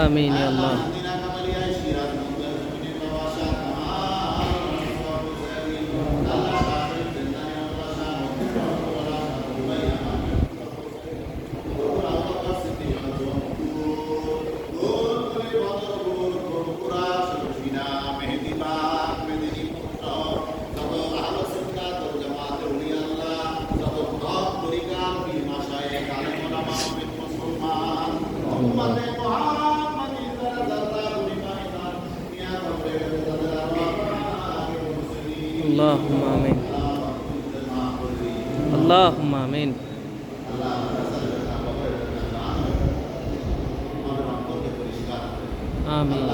আমিন আল্লাহ। আল্লাহ আমিন আল্লাহ আমিন আমিন